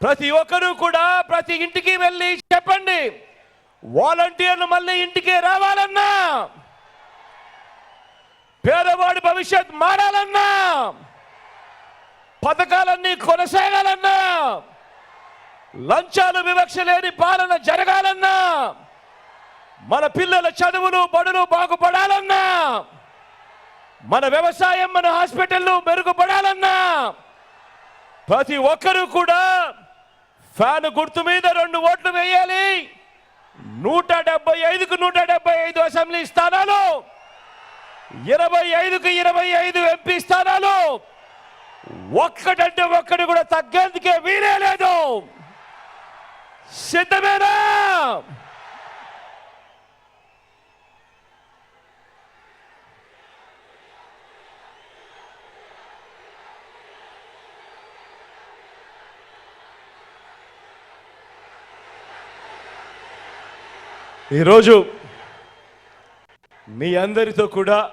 ప్రతి ఒక్కరూ కూడా ప్రతి ఇంటికి వెళ్ళి చెప్పండి. వాలంటీర్లు మళ్ళీ ఇంటికి రావాలన్నా పేదవాడి భవిష్యత్ మారాలన్నా పథకాలన్నీ కొనసాగాలన్నా లంచాలు వివక్ష లేని పాలన జరగాలన్నా మన పిల్లల చదువులు బడులు బాగుపడాలన్నా మన వ్యవసాయం మన హాస్పిటల్లు మెరుగుపడాలన్నా ప్రతి ఒక్కరూ కూడా ఫ్యాన్ గుర్తు మీద రెండు ఓట్లు వేయాలి. నూట డెబ్బై ఐదుకు నూట డెబ్బై ఐదు అసెంబ్లీ స్థానాలు. ఇరవై ఐదుకు ఇరవై ఐదు ఎంపీ స్థానాలు. ఒక్కటంటే ఒక్కటి కూడా తగ్గేందుకే వీలే లేదు. సిద్ధమేనా? ఈరోజు మీ అందరితో కూడా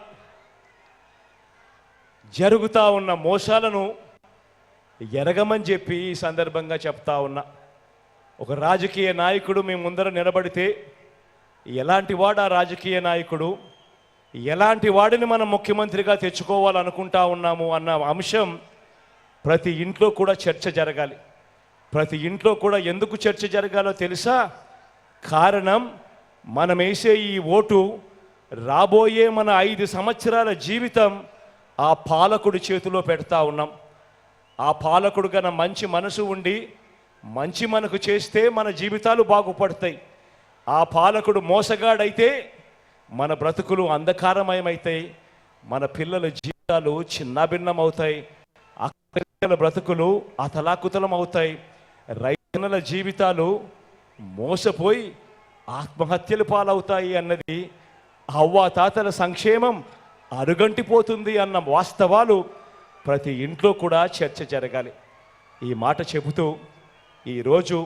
జరుగుతూ ఉన్న మోసాలను ఎరగమని చెప్పి ఈ సందర్భంగా చెప్తా ఉన్నా. ఒక రాజకీయ నాయకుడు మీ ముందర నిలబడితే ఎలాంటి వాడు ఆ రాజకీయ నాయకుడు? ఎలాంటి వాడిని మనం ముఖ్యమంత్రిగా తెచ్చుకోవాలనుకుంటా ఉన్నాము అన్న అంశం ప్రతి ఇంట్లో కూడా చర్చ జరగాలి. ప్రతి ఇంట్లో కూడా ఎందుకు చర్చ జరగాలో తెలుసా? కారణం మనం వేసే ఈ ఓటు రాబోయే మన ఐదు సంవత్సరాల జీవితం ఆ పాలకుడి చేతిలో పెడతా ఉన్నాం. ఆ పాలకుడు గన మంచి మనసు ఉండి మంచి మనకు చేస్తే మన జీవితాలు బాగుపడతాయి. ఆ పాలకుడు మోసగాడైతే మన బ్రతుకులు అంధకారమయమవుతాయి మన పిల్లల జీవితాలు చిన్నాభిన్నమవుతాయి. అక్కల బ్రతుకులు అతలాకుతలం అవుతాయి రైతుల జీవితాలు మోసపోయి ఆత్మహత్యలు పాలవుతాయి అన్నది అవ్వ తాతల సంక్షేమం అరుగంటిపోతుంది అన్న వాస్తవాలు ప్రతి ఇంట్లో కూడా చర్చ జరగాలి. ఈ మాట చెబుతూ ఈరోజు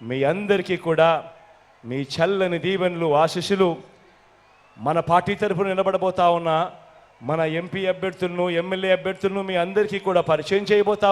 మీ అందరికీ కూడా మీ చల్లని దీవెనలు ఆశీస్సులు మన పార్టీ తరఫున నిలబడబోతా ఉన్న మన ఎంపీ అభ్యర్థులను ఎమ్మెల్యే అభ్యర్థులను మీ అందరికీ కూడా పరిచయం చేయబోతా